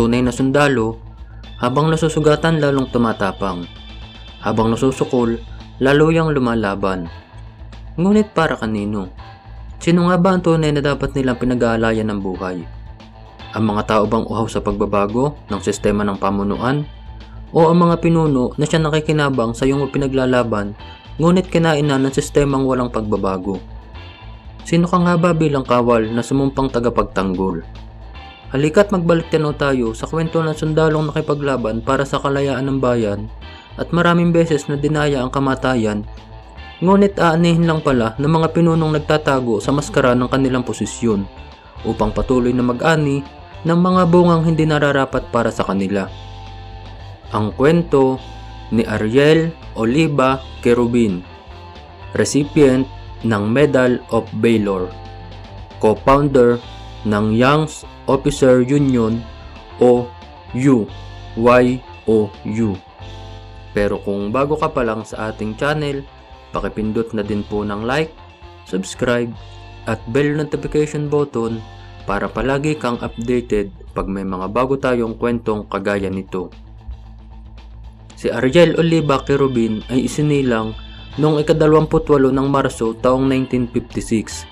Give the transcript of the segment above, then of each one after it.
tunay na sundalo, habang nasusugatan lalong tumatapang. Habang nasusukol, lalo yang lumalaban. Ngunit para kanino? Sino nga ba ang tunay na dapat nilang pinag-aalayan ng buhay? Ang mga tao bang uhaw sa pagbabago ng sistema ng pamunuan? O ang mga pinuno na siya nakikinabang sa iyong pinaglalaban ngunit kinainan ng sistemang walang pagbabago? Sino ka nga ba bilang kawal na sumumpang tagapagtanggol? Halika't magbalik tanaw tayo sa kwento ng sundalong nakipaglaban para sa kalayaan ng bayan at maraming beses na dinaya ang kamatayan ngunit aanihin lang pala ng mga pinunong nagtatago sa maskara ng kanilang posisyon upang patuloy na mag-ani ng mga bungang hindi nararapat para sa kanila. Ang kwento ni Ariel Oliva Kerubin, recipient ng Medal of Valor, co-founder ng Young Officer Union o UYOU. Pero kung bago ka pa lang sa ating channel, pakipindot na din po ng like, subscribe, at bell notification button para palagi kang updated pag may mga bago tayong kwentong kagaya nito. Si Ariel Oliva Kerubin ay isinilang noong ikadalawamputwalo ng Marso taong 1956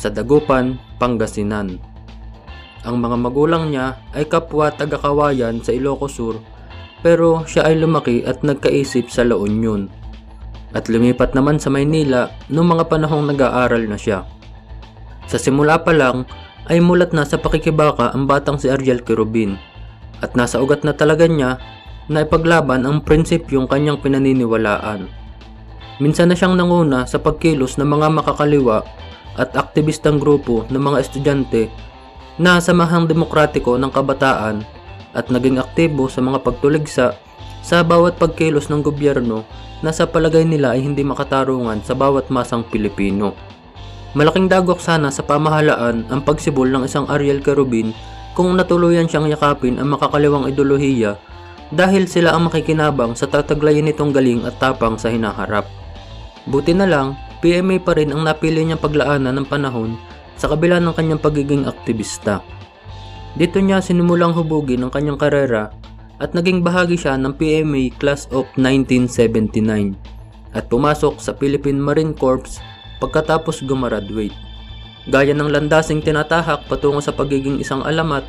sa Dagupan, Pangasinan. Ang mga magulang niya ay kapwa taga-kawayan sa Ilocos Sur pero siya ay lumaki at nagkaisip sa La Union at lumipat naman sa Maynila noong mga panahong nag-aaral na siya. Sa simula pa lang ay mulat na sa pakikibaka ang batang si Ariel Kerubin at nasa ugat na talaga niya na ipaglaban ang prinsipyong kanyang pinaniniwalaan. Minsan na siyang nanguna sa pagkilos ng mga makakaliwa at aktivistang grupo ng mga estudyante na samahang demokratiko ng kabataan at naging aktibo sa mga pagtuligsa sa bawat pagkilos ng gobyerno na sa palagay nila ay hindi makatarungan sa bawat masang Pilipino. Malaking dagok sana sa pamahalaan ang pagsibol ng isang Ariel Kerubin kung natuluyan siyang yakapin ang makakaliwang ideolohiya dahil sila ang makikinabang sa tataglayin nitong galing at tapang sa hinaharap. Buti na lang, PMA pa rin ang napili niyang paglaanan ng panahon sa kabila ng kanyang pagiging aktivista. Dito niya sinimulang hubugin ang kanyang karera at naging bahagi siya ng PMA Class of 1979 at pumasok sa Philippine Marine Corps pagkatapos gumraduate. Gaya ng landasing tinatahak patungo sa pagiging isang alamat,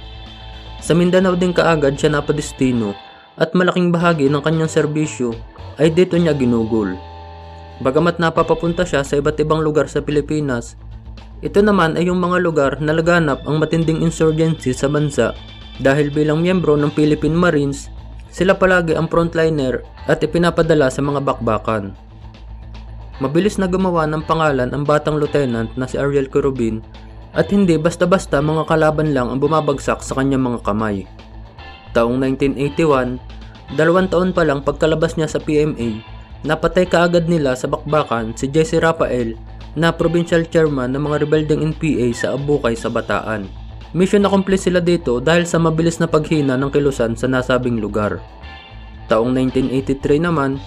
sa Mindanao din kaagad siya napadestino at malaking bahagi ng kanyang serbisyo ay dito niya ginugol. Bagamat napapapunta siya sa iba't ibang lugar sa Pilipinas, ito naman ay yung mga lugar na laganap ang matinding insurgency sa bansa dahil bilang miyembro ng Philippine Marines, sila palagi ang frontliner at ipinapadala sa mga bakbakan. Mabilis na gumawa ng pangalan ang batang lieutenant na si Ariel Kerubin at hindi basta-basta mga kalaban lang ang bumabagsak sa kanyang mga kamay. Taong 1981, dalawang taon pa lang pagkalabas niya sa PMA, napatay kaagad nila sa bakbakan si Jesse Rafael na provincial chairman ng mga rebelding NPA sa Abukay sa Bataan. Mission accomplished sila dito dahil sa mabilis na paghina ng kilusan sa nasabing lugar. Taong 1983 naman,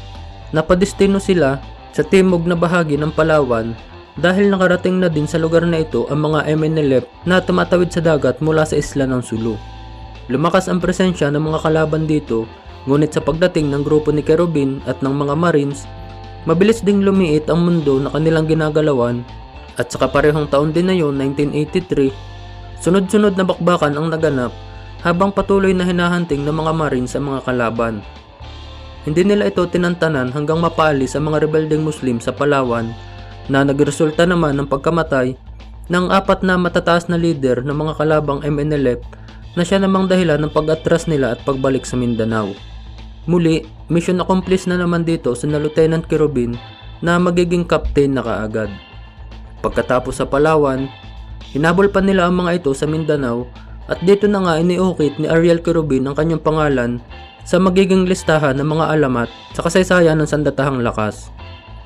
napadestino sila sa timog na bahagi ng Palawan dahil nakarating na din sa lugar na ito ang mga MNLF na tumatawid sa dagat mula sa isla ng Sulu. Lumakas ang presensya ng mga kalaban dito, ngunit sa pagdating ng grupo ni Kerubin at ng mga Marines, mabilis ding lumiit ang mundo na kanilang ginagalawan at sa kaparehong taon din na yun, 1983, sunod-sunod na bakbakan ang naganap habang patuloy na hinahunting ng mga Marines sa mga kalaban. Hindi nila ito tinantanan hanggang mapaalis ang mga rebeldeng Muslim sa Palawan na nagresulta naman ng pagkamatay ng apat na matataas na leader ng mga kalabang MNLF na siya namang dahilan ng pag-atras nila at pagbalik sa Mindanao. Muli, mission accomplished na naman dito sa na Lieutenant Kerubin na magiging captain na kaagad. Pagkatapos sa Palawan, hinabol pa nila ang mga ito sa Mindanao at dito na nga iniukit ni Ariel Kerubin ang kanyang pangalan sa magiging listahan ng mga alamat sa kasaysayan ng sandatahang lakas.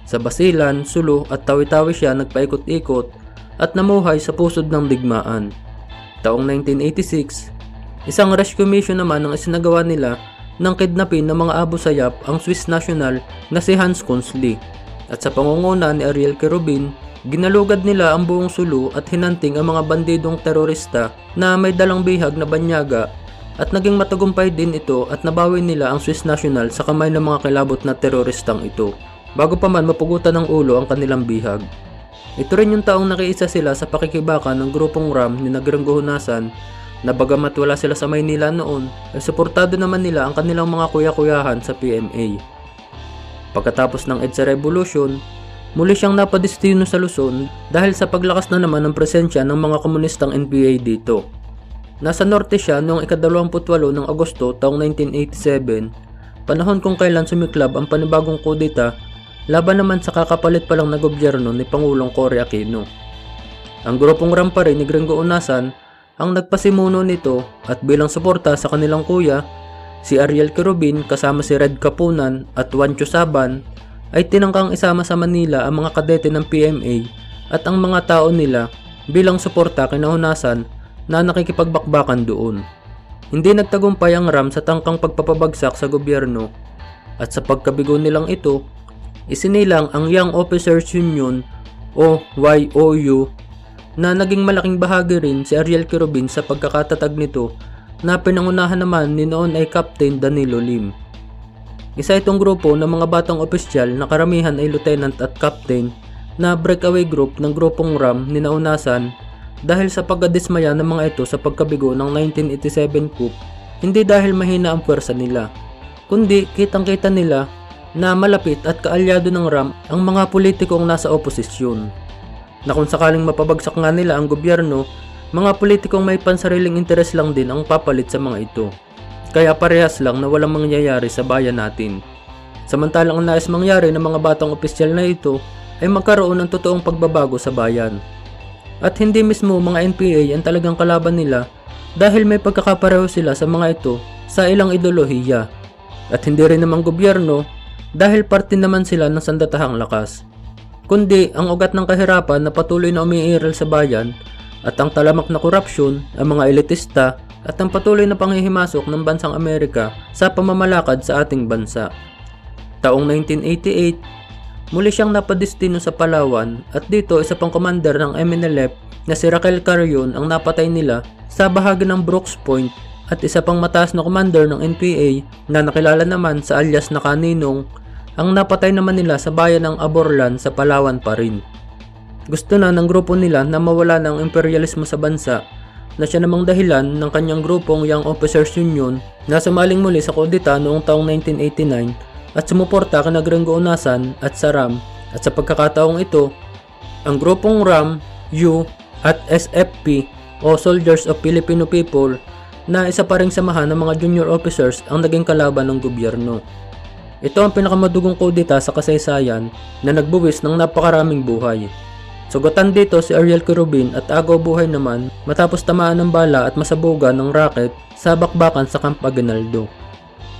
Sa Basilan, Sulu at Tawi-Tawi siya nagpaikot-ikot at namuhay sa pusod ng digmaan. Taong 1986, Isang rescue mission naman ang isinagawa nila nang kidnapin ng mga Abu Sayyaf ang Swiss national na si Hans Kunzli. At sa pangunguna ni Ariel Kerubin, ginalugad nila ang buong Sulu at hinanting ang mga bandidong terorista na may dalang bihag na banyaga At naging matagumpay din ito at nabawi nila ang Swiss national sa kamay ng mga kilabot na teroristang ito bago pa man mapugutan ng ulo ang kanilang bihag. Ito rin yung taong nakiisa sila sa pakikibaka ng grupong RAM ni Nagranggo Hunasan na bagamat wala sila sa Maynila noon, ay suportado naman nila ang kanilang mga kuya-kuyahan sa PMA. Pagkatapos ng EDSA Revolution, muli siyang napadestino sa Luzon dahil sa paglakas na naman ng presensya ng mga komunistang NPA dito. Nasa norte siya noong ika-28 ng Agosto taong 1987, panahon kung kailan sumiklab ang panibagong kudeta laban naman sa kakapalit pa lang na gobyerno ni Pangulong Cory Aquino. Ang grupong RAM pa rin ni Gringo Unasan ang nagpasimuno nito at bilang suporta sa kanilang kuya, si Ariel Kerubin kasama si Red Kapunan at Juancho Saban ay tinangkang isama sa Manila ang mga kadete ng PMA at ang mga tao nila bilang suporta kinahunasan na nakikipagbakbakan doon. Hindi nagtagumpay ang RAM sa tangkang pagpapabagsak sa gobyerno at sa pagkabigo nilang ito, isinilang ang Young Officers Union o YOU na naging malaking bahagi rin si Ariel Kirobin sa pagkakatatag nito na pinangunahan naman ni noon ay Captain Danilo Lim. Isa itong grupo ng mga batang opisyal na karamihan ay lieutenant at captain na breakaway group ng grupong RAM ni Naunasan dahil sa pagkadismaya ng mga ito sa pagkabigo ng 1987 coup, hindi dahil mahina ang pwersa nila, kundi kitang-kita nila na malapit at kaalyado ng RAM ang mga politikong nasa oposisyon. Na kung sakaling mapabagsak nga nila ang gobyerno, mga politikong may pansariling interes lang din ang papalit sa mga ito. Kaya parehas lang na walang mangyayari sa bayan natin. Samantalang ang nais mangyari ng mga batang opisyal na ito ay magkaroon ng totoong pagbabago sa bayan. At hindi mismo mga NPA ang talagang kalaban nila dahil may pagkakapareho sila sa mga ito sa ilang ideolohiya. At hindi rin naman gobyerno dahil parte naman sila ng sandatahang lakas. Kundi ang ugat ng kahirapan na patuloy na umiiral sa bayan at ang talamak na korupsyon, ang mga elitista at ang patuloy na panghihimasok ng bansang Amerika sa pamamalakad sa ating bansa. Taong 1988, muli siyang napadestino sa Palawan at dito isa pang commander ng MNLF na si Raquel Carrion ang napatay nila sa bahagi ng Brooks Point at isa pang mataas na commander ng NPA na nakilala naman sa alias na kaninong ang napatay naman nila sa bayan ng Aborlan sa Palawan pa rin. Gusto na ng grupo nila na mawala ng imperialismo sa bansa na siya namang dahilan ng kanyang grupong Young Officers Union na sumaling muli sa kudita noong taong 1989 at sumuporta kina Gringo Unasan at sa RAM at sa pagkakataong ito, ang grupong RAM, U at SFP o Soldiers of Filipino People na isa pa ring samahan ng mga junior officers ang naging kalaban ng gobyerno. Ito ang pinakamadugong kudita sa kasaysayan na nagbuwis ng napakaraming buhay. Sugatan dito si Ariel Kerubin at agaw buhay naman matapos tamaan ng bala at masabugan ng rocket sa bakbakan sa Camp Aguinaldo.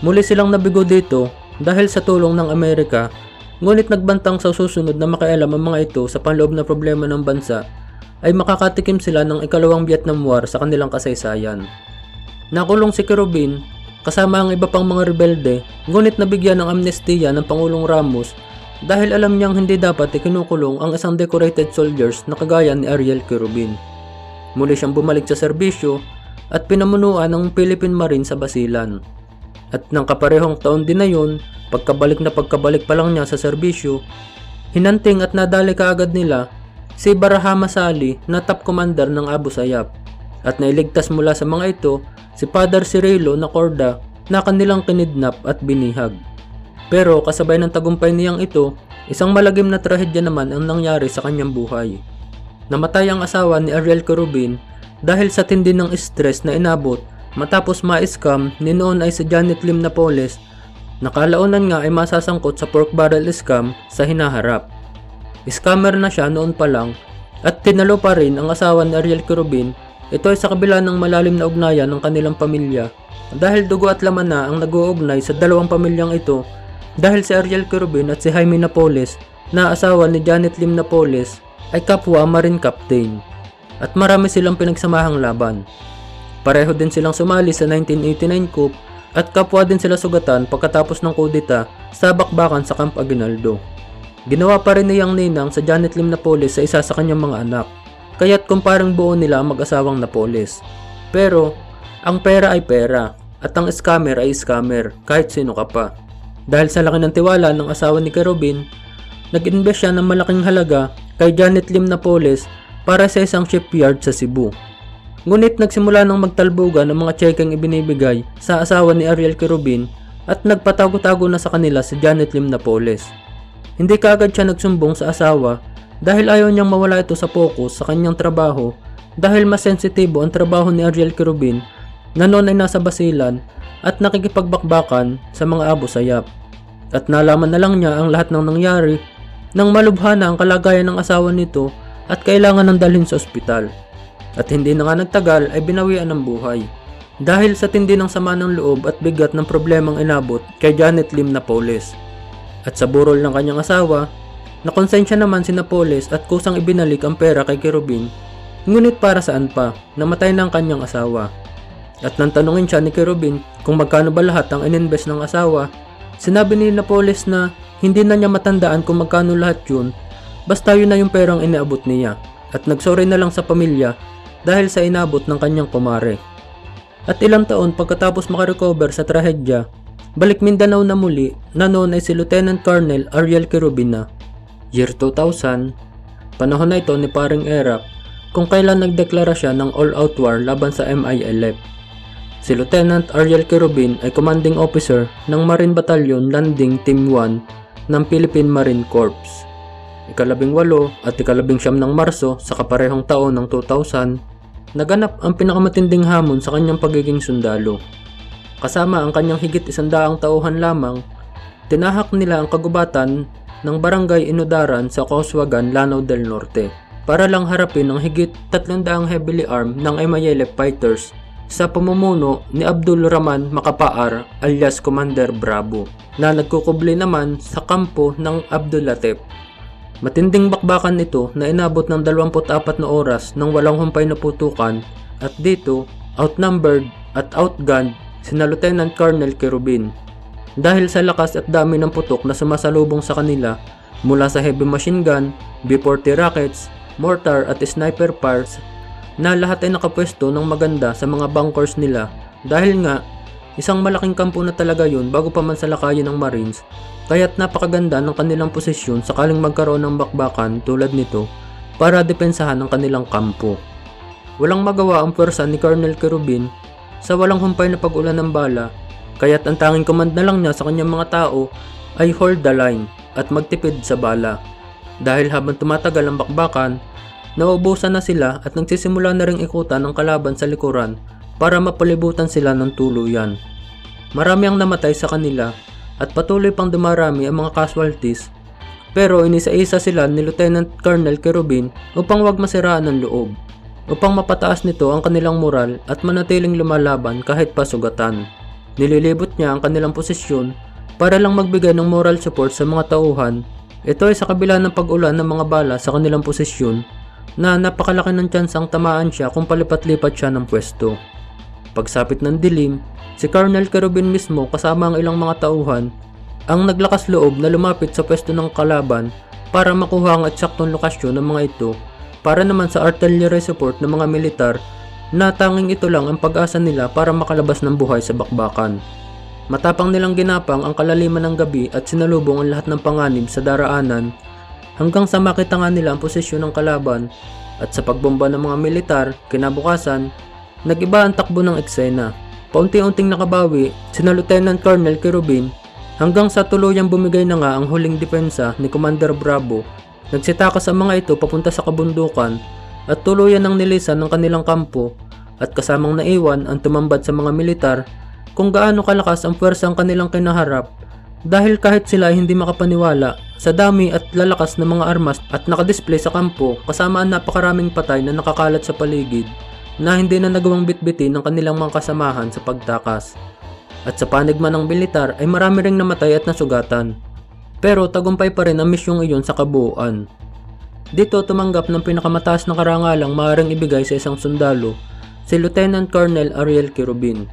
Muli silang nabigo dito dahil sa tulong ng Amerika ngunit nagbantang sa susunod na makialam ang mga ito sa panloob na problema ng bansa ay makakatikim sila ng ikalawang Vietnam War sa kanilang kasaysayan. Nakulong si Kerubin kasama ang iba pang mga rebelde ngunit nabigyan ng amnestiya ng Pangulong Ramos dahil alam niyang hindi dapat ikinukulong ang isang decorated soldiers na kagaya ni Ariel Kerubin. Muli siyang bumalik sa serbisyo at pinamunuan ng Philippine Marine sa Basilan. At ng kaparehong taon din na yun, pagkabalik na pagkabalik pa lang niya sa serbisyo, hinanting at nadali kaagad nila si Barahama Sali na top commander ng Abu Sayyaf at nailigtas mula sa mga ito si Father Cirilo na Korda na kanilang kinidnap at binihag. Pero kasabay ng tagumpay niyang ito, isang malagim na trahedya naman ang nangyari sa kanyang buhay. Namatay ang asawa ni Ariel Kerubin dahil sa tindi ng stress na inabot matapos ma-scam ni noon ay si Janet Lim Napoles nakalaunan nga ay masasangkot sa pork barrel scam sa hinaharap. Scammer na siya noon pa lang at tinalo pa rin ang asawa ni Ariel Kerubin ito ay sa kabila ng malalim na ugnayan ng kanilang pamilya dahil dugo at laman na ang nag-uugnay sa dalawang pamilyang ito dahil si Ariel Kerubin at si Jaime Napoles na asawa ni Janet Lim Napoles ay kapwa Marine Captain at marami silang pinagsamahang laban. Pareho din silang sumali sa 1989 coup at kapwa din sila sugatan pagkatapos ng kudita sa bakbakan sa Camp Aguinaldo. Ginawa pa rin niyang ninang sa Janet Lim Napoles sa isa sa kanyang mga anak, kaya't kumparang buo nila ang mag-asawang Napoles. Pero, Ang pera ay pera at ang scammer ay scammer kahit sino ka pa. Dahil sa laki ng tiwala ng asawa ni Kerubin, nag-invest siya ng malaking halaga kay Janet Lim Napoles para sa isang shipyard sa Cebu. Ngunit nagsimula nang magtalbugan ng mga tsekeng ibinibigay sa asawa ni Ariel Kerubin at nagpatago-tago na sa kanila si Janet Lim Napoles. Hindi kaagad siya nagsumbong sa asawa dahil ayaw niyang mawala ito sa focus sa kanyang trabaho dahil mas sensitibo ang trabaho ni Ariel Kerubin na noon ay nasa basilan at nakikipagbakbakan sa mga abo sayap. At nalaman na lang niya ang lahat ng nangyari nang malubha na ang kalagayan ng asawa nito at kailangan ng dalhin sa ospital. At hindi na nga nagtagal ay binawian ng buhay. Dahil sa tindi ng sama ng loob at bigat ng problemang inabot kay Janet Lim Napoles. At sa burol ng kanyang asawa, nakonsensya naman si Napoles at kusang ibinalik ang pera kay Kerubin, ngunit para saan pa, namatay na ang kanyang asawa. At nang tanungin siya ni Kerubin kung magkano ba lahat ang ininvest ng asawa, sinabi ni Napoles na hindi na niya matandaan kung magkano lahat yun, basta yun na yung perang iniabot niya. At nagsorry na lang sa pamilya dahil sa inabot ng kanyang kumare. At ilang taon pagkatapos makarecover sa trahedya, balik Mindanao na muli na ay si Lieutenant Colonel Ariel Kerubina. Year 2000, panahon na ito ni paring Erap kung kailan nagdeklara siya ng all-out war laban sa MILF. Si Lieutenant Ariel Kerubin ay commanding officer ng Marine Battalion Landing Team 1 ng Philippine Marine Corps. Ikalabing walo at ikalabing siyam ng Marso sa kaparehong taon ng 2000, naganap ang pinakamatinding hamon sa kanyang pagiging sundalo. Kasama ang kanyang higit isandaang tauhan lamang, tinahak nila ang kagubatan ng Barangay Inudaran sa Coswagan, Lanao del Norte para lang harapin ang higit 300 heavily armed ng MILF fighters sa pamumuno ni Abdul Rahman Makapaar alias Commander Bravo na nagkukubli naman sa kampo ng Abdul Latif. Matinding bakbakan ito na inabot ng 24 na oras nang walang humpay na putukan at dito outnumbered at outgunned sina Lieutenant Colonel Kerubin. Dahil sa lakas at dami ng putok na sumasalubong sa kanila mula sa heavy machine gun, B-40 rockets, mortar at sniper fires na lahat ay nakapwesto ng maganda sa mga bunkers nila dahil nga isang malaking kampo na talaga yun bago pa man salakayin ng Marines kaya't napakaganda ng kanilang posisyon sakaling magkaroon ng bakbakan tulad nito para depensahan ang kanilang kampo. Walang magawa ang pwersa ni Colonel Kerubin sa walang humpay na pag-ulan ng bala kaya't ang tanging command na lang niya sa kanyang mga tao ay hold the line at magtipid sa bala. Dahil habang tumatagal ang bakbakan, Nauubusan na sila at nagsisimula na ring ikutan ng kalaban sa likuran para mapalibutan sila ng tuluyan. Marami ang namatay sa kanila at patuloy pang dumarami ang mga casualties pero inisa-isa sila ni Lieutenant Colonel Kerubin upang wag masiraan ng loob, upang mapataas nito ang kanilang moral at manatiling lumalaban kahit pasugatan. Nililibot niya ang kanilang posisyon para lang magbigay ng moral support sa mga tauhan. Ito ay sa kabila ng pag-ulan ng mga bala sa kanilang posisyon na napakalaki ng tsansang tamaan siya kung palipat-lipat siya ng pwesto. Pagsapit ng dilim, si Colonel Kerubin mismo kasama ang ilang mga tauhan ang naglakas loob na lumapit sa pwesto ng kalaban para makuha ang eksaktong lokasyon ng mga ito para naman sa artillery support ng mga militar na tanging ito lang ang pag-asa nila para makalabas ng buhay sa bakbakan. Matapang nilang ginapang ang kalaliman ng gabi at sinalubong ang lahat ng panganib sa daraanan hanggang sa makita nga nila ang posisyon ng kalaban at sa pagbomba ng mga militar, kinabukasan, nagiba ang takbo ng eksena. Paunti-unting nakabawi, sina Lieutenant Colonel Kerubin hanggang sa tuluyang bumigay na nga ang huling depensa ni Commander Bravo. Nagsitakas ang mga ito papunta sa kabundukan at tuluyan ng nilisan ng kanilang kampo at kasamang naiwan ang tumambad sa mga militar kung gaano kalakas ang puwersa ang kanilang kinaharap dahil kahit sila hindi makapaniwala sa dami at lalakas ng mga armas at nakadisplay sa kampo kasama ang napakaraming patay na nakakalat sa paligid na hindi na nagawang bitbitin ng kanilang mga kasamahan sa pagtakas. At sa panigma ng militar ay marami ring namatay at nasugatan. Pero tagumpay pa rin ang misyong iyon sa kabuuan. Dito tumanggap ng pinakamataas na karangalang maaaring ibigay sa isang sundalo si Lieutenant Colonel Ariel Kirubin,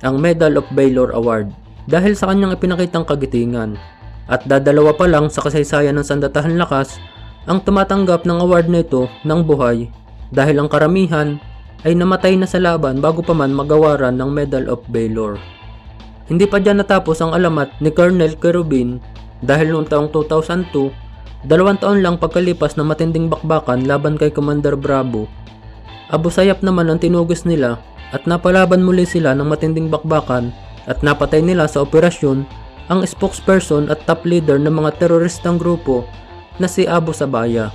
ang Medal of Valor Award dahil sa kanyang ipinakitang kagitingan. At dadalawa pa lang sa kasaysayan ng Sandatahan Lakas ang tumatanggap ng award na ito ng buhay dahil ang karamihan ay namatay na sa laban bago pa man magawaran ng Medal of Valor. Hindi pa dyan natapos ang alamat ni Colonel Kerubin dahil noong taong 2002, dalawang taon lang pagkalipas na matinding bakbakan laban kay Commander Bravo. Abu Sayyaf naman ang tinugis nila at napalaban muli sila ng matinding bakbakan at napatay nila sa operasyon ang spokesperson at top leader ng mga teroristang grupo na si Abu Sabaya.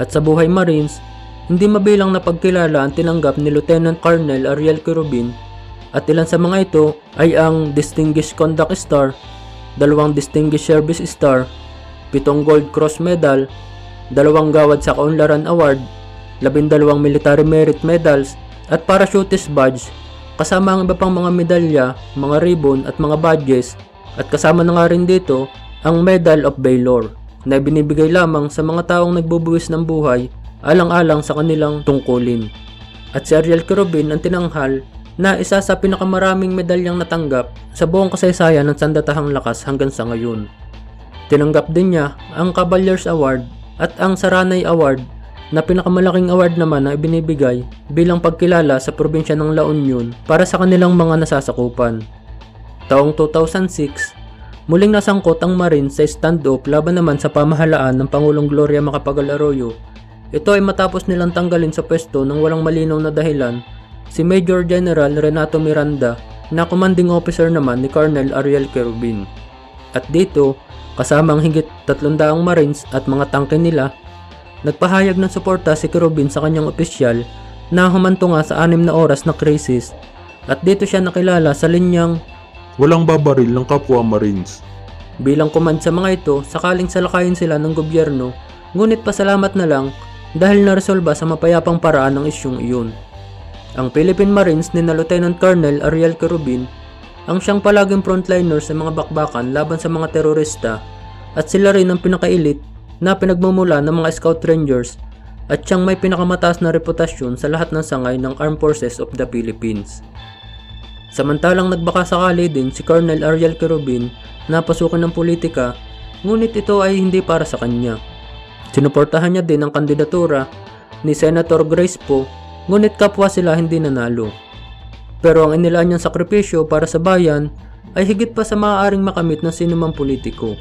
At sa buhay Marines, hindi mabilang na pagkilala ang tinanggap ni Lieutenant Colonel Ariel Kerubin at ilan sa mga ito ay ang Distinguished Conduct Star, dalawang Distinguished Service Star, pitong Gold Cross Medal, dalawang Gawad sa Kaunlaran Award, labindalawang Military Merit Medals at Parachutist Badge kasama ang iba pang mga medalya, mga ribbon at mga badges at kasama na nga rin dito ang Medal of Valor na binibigay lamang sa mga taong nagbubuwis ng buhay alang-alang sa kanilang tungkulin. At si Ariel Kerubin ang tinanghal na isa sa pinakamaraming medalyang natanggap sa buong kasaysayan ng sandatahang lakas hanggang sa ngayon. Tinanggap din niya ang Cavaliers Award at ang Saranay Award na pinakamalaking award naman na ibinibigay bilang pagkilala sa probinsya ng La Union para sa kanilang mga nasasakupan. Taong 2006, muling nasangkot ang Marines sa stand-up laban naman sa pamahalaan ng Pangulong Gloria Macapagal Arroyo. Ito ay matapos nilang tanggalin sa pwesto ng walang malinaw na dahilan si Major General Renato Miranda na commanding officer naman ni Colonel Ariel Kerubin. At dito, kasama ang higit 300 Marines at mga tangke nila Nagpahayag ng suporta si Kerubin sa kanyang opisyal na humanto nga sa anim na oras na krisis at dito siya nakilala sa linyang Walang babaril ng kapwa Marines. bilang command sa mga ito sakaling salakayin sila ng gobyerno ngunit pasalamat na lang dahil naresolba sa mapayapang paraan ang isyong iyon. Ang Philippine Marines ni na Lieutenant Colonel Ariel Kerubin ang siyang palaging frontliner sa mga bakbakan laban sa mga terorista at sila rin ang pinakailit na pinagmumula ng mga Scout Rangers at siyang may pinakamataas na reputasyon sa lahat ng sangay ng Armed Forces of the Philippines. Samantalang nagbaka sakali din si Colonel Ariel Kerubin na pasukan ng politika, ngunit ito ay hindi para sa kanya. Sinuportahan niya din ang kandidatura ni Senator Grace Poe, ngunit kapwa sila hindi nanalo. Pero ang inilaan niyang sakripisyo para sa bayan ay higit pa sa maaaring makamit ng sinumang politiko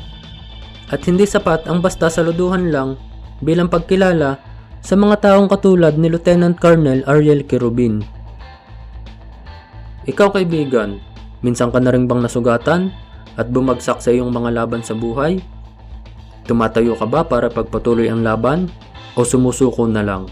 at hindi sapat ang basta saluduhan lang bilang pagkilala sa mga taong katulad ni Lieutenant Colonel Ariel Kerubin. Ikaw kaibigan, minsan ka na rin bang nasugatan at bumagsak sa iyong mga laban sa buhay? Tumatayo ka ba para pagpatuloy ang laban o sumusuko na lang?